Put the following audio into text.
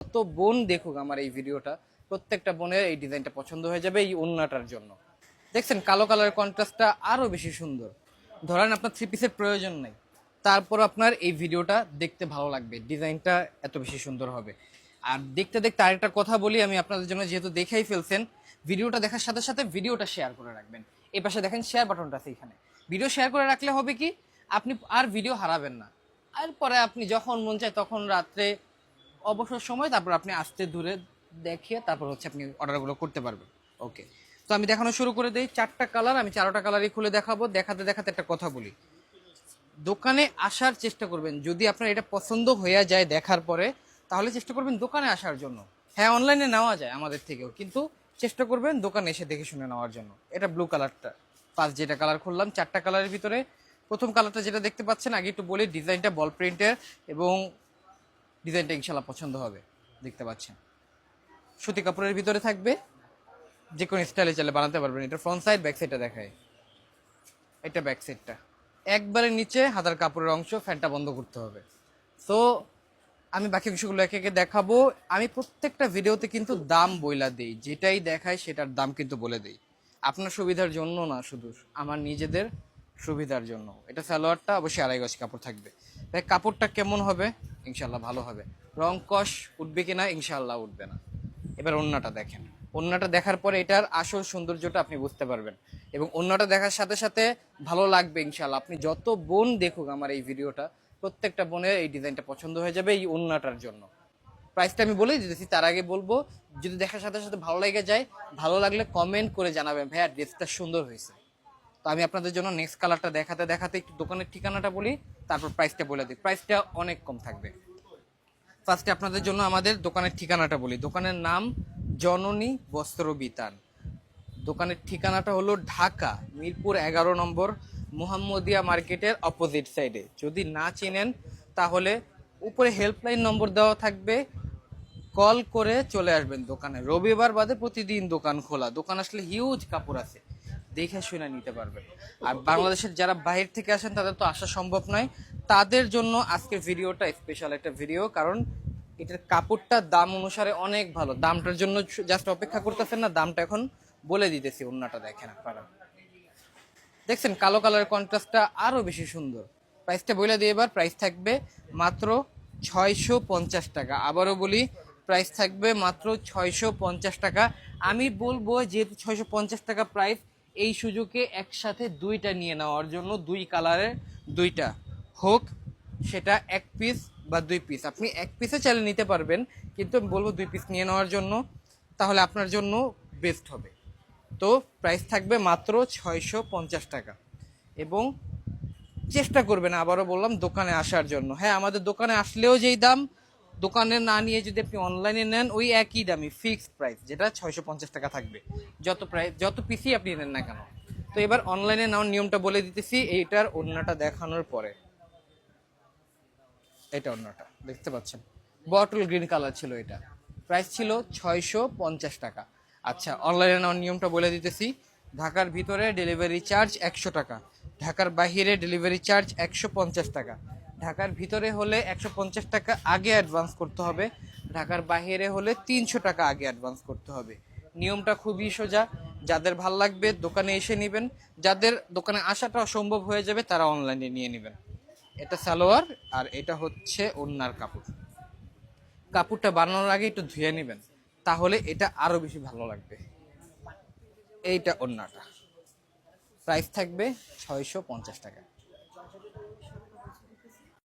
যত বোন দেখুক আমার এই ভিডিওটা, প্রত্যেকটা বোনের এই ডিজাইনটা পছন্দ হয়ে যাবে এই ওন্নাটার জন্য। দেখছেন, কালো কালারের কন্ট্রাস্টটা আরও বেশি সুন্দর। ধরেন আপনার থ্রি পিসের প্রয়োজন নেই। তারপর আপনার এই ভিডিওটা দেখতে ভালো লাগবে, ডিজাইনটা এত বেশি সুন্দর হবে। আর দেখতে দেখতে আরেকটা কথা বলি, আমি আপনাদের জন্য যেহেতু দেখেই ফেলছেন, ভিডিওটা দেখার সাথে সাথে ভিডিওটা শেয়ার করে রাখবেন। এই পাশে দেখেন শেয়ার বাটনটা আছে এখানে। ভিডিও শেয়ার করে রাখলে হবে কি, আপনি আর ভিডিও হারাবেন না। আর পরে আপনি যখন মন চায় তখন রাত্রে অবসর সময়, তারপর আপনি আস্তে দূরে দেখিয়ে তারপর হচ্ছে আপনি অর্ডারগুলো করতে পারবেন। ওকে তো আমি দেখানো শুরু করে দিই, চারটা কালার আমি চারোটা কালারই খুলে দেখাবো। দেখাতে দেখাতে একটা কথা বলি। দোকানে আসার চেষ্টা করবেন। যদি আপনার এটা পছন্দ হয়ে যায় দেখার পরে, তাহলে চেষ্টা করবেন দোকানে আসার জন্য। হ্যাঁ অনলাইনে নেওয়া যায় আমাদের থেকেও, কিন্তু চেষ্টা করবেন দোকানে এসে দেখে শুনে নেওয়ার জন্য। এটা ব্লু কালারটা ফার্স্ট যেটা কালার খুললাম, চারটা কালারের ভিতরে প্রথম কালারটা যেটা দেখতে পাচ্ছেন, আগে একটু বলি ডিজাইনটা বল প্রিন্টের এবং ডিজাইনটা ইনশাল্লাহ পছন্দ হবে, দেখতে পাচ্ছেন। সুতি কাপড়ের ভিতরে থাকবে যে কোনো স্টাইলে চাইলে বানাতে পারবেন। এটা ফ্রন্ট সাইড ব্যাক সাইডটা দেখায় এটা ব্যাক সাইডটা একবারে নিচে হাতার কাপড়ের অংশ, ফ্যানটা বন্ধ করতে হবে। তো আমি বাকি অংশগুলো একে একে দেখাবো। আমি প্রত্যেকটা ভিডিওতে কিন্তু দাম বইলা দেই। যেটাই দেখায় সেটার দাম কিন্তু বলে দেই। আপনার সুবিধার জন্য না শুধু, আমার নিজেদের সুবিধার জন্য। এটা সালোয়ারটা অবশ্যই আড়াই গজ কাপড় থাকবে। তাই কাপড়টা কেমন হবে? ইনশাল্লাহ ভালো হবে। রং কষ উঠবে কিনা ইনশাল্লাহ উঠবে না। এবার অন্যটা দেখেন। অন্যটা দেখার পরে এটার আসল সৌন্দর্যটা আপনি বুঝতে পারবেন। এবং অন্যটা দেখার সাথে সাথে ভালো লাগবে ইনশাল্লাহ আপনি যত বোন দেখুক আমার এই ভিডিওটা, প্রত্যেকটা বোনের এই ডিজাইনটা পছন্দ হয়ে যাবে এই অন্যটার জন্য। প্রাইসটা আমি বলেই দিতেছি, তার আগে বলব, যদি দেখার সাথে সাথে ভালো লেগে যায়, ভালো লাগলে কমেন্ট করে জানাবেন, ভাইয়া ড্রেসটা সুন্দর হয়েছে। তো আমি আপনাদের জন্য নেক্সট কালারটা দেখাতে দেখাতে একটু দোকানের ঠিকানাটা বলি, তারপর প্রাইসটা বলে দিই। প্রাইসটা অনেক কম থাকবে। ফার্স্টে আপনাদের জন্য আমাদের দোকানের ঠিকানাটা বলি। দোকানের নাম জননী বস্ত্র বিতান। দোকানের ঠিকানাটা হলো ঢাকা, মিরপুর এগারো নম্বর, মোহাম্মদিয়া মার্কেটের অপোজিট সাইডে যদি না চিনেন, তাহলে উপরে হেল্পলাইন নম্বর দেওয়া থাকবে। কল করে চলে আসবেন দোকানে। রবিবার বাদে প্রতিদিন দোকান খোলা। দোকান আসলে হিউজ কাপড় আছে। দেখে শুনে নিতে পারবেন। আর বাংলাদেশের যারা বাইরে থেকে আসেন, তাদের তো আসা সম্ভব নয়। তাদের জন্য আজকের ভিডিওটা স্পেশাল একটা ভিডিও কারণ এটার কাপড়টার দাম অনুসারে অনেক ভালো। দামটার জন্য জাস্ট অপেক্ষা করতেছেন না, দামটা এখন বলে দিতেছি অন্যটা দেখেন আপনারা। দেখছেন, কালো কালারের কন্ট্রাস্টটা আরও বেশি সুন্দর। প্রাইসটা বলে দিয়ে এবার প্রাইস থাকবে মাত্র ছয়শো পঞ্চাশ টাকা। আবারও বলি প্রাইস থাকবে মাত্র ছয়শো পঞ্চাশ টাকা। আমি বলব যেহেতু ছয়শো পঞ্চাশ টাকা প্রাইস এই সুযোগে একসাথে দুইটা নিয়ে নেওয়ার জন্য দুই কালারের দুইটা হোক, সেটা এক পিস বা দুই পিস আপনি এক পিসে চাইলে নিতে পারবেন, কিন্তু আমি বলব দুই পিস নিয়ে নেওয়ার জন্য, তাহলে আপনার জন্য বেস্ট হবে। তো প্রাইস থাকবে মাত্র ছয়শো পঞ্চাশ টাকা। এবং চেষ্টা করবেন, আবারও বললাম, দোকানে আসার জন্য। হ্যাঁ আমাদের দোকানে আসলেও যেই দাম দোকানে না নিয়ে যদি আপনি অনলাইনে নেন, ওই একই দামি ফিক্সড প্রাইস যেটা ছয়শো পঞ্চাশ টাকা থাকবে। যত প্রাইস যত পিসি আপনি নেন না কেন। তো এবার অনলাইনে নেওয়ার নিয়মটা বলে দিতেছি, এইটার অন্যটা দেখানোর পরে। এটা অন্যটা দেখতে পাচ্ছেন? বটল গ্রিন কালার ছিল এটা। প্রাইস ছিল ছয়শো পঞ্চাশ টাকা। আচ্ছা অনলাইনে নেওয়ার নিয়মটা বলে দিতেছি। ঢাকার ভিতরে ডেলিভারি চার্জ একশো টাকা। ঢাকার বাহিরে ডেলিভারি চার্জ একশো পঞ্চাশ টাকা। ঢাকার ভিতরে হলে একশো পঞ্চাশ টাকা আগে অ্যাডভান্স করতে হবে, ঢাকার বাহিরে হলে তিনশো টাকা আগে অ্যাডভান্স করতে হবে। নিয়মটা খুবই সোজা, যাদের ভালো লাগবে দোকানে এসে নেবেন, যাদের দোকানে আসাটা অসম্ভব হয়ে যাবে তারা অনলাইনে নিয়ে নেবেন। এটা সালোয়ার আর এটা হচ্ছে ওন্নার কাপড়। কাপড়টা বানানোর আগে একটু ধুয়ে নেবেন, তাহলে এটা আরও বেশি ভালো লাগবে। এইটা ওন্নাটা। প্রাইস থাকবে ছয়শো পঞ্চাশ টাকা।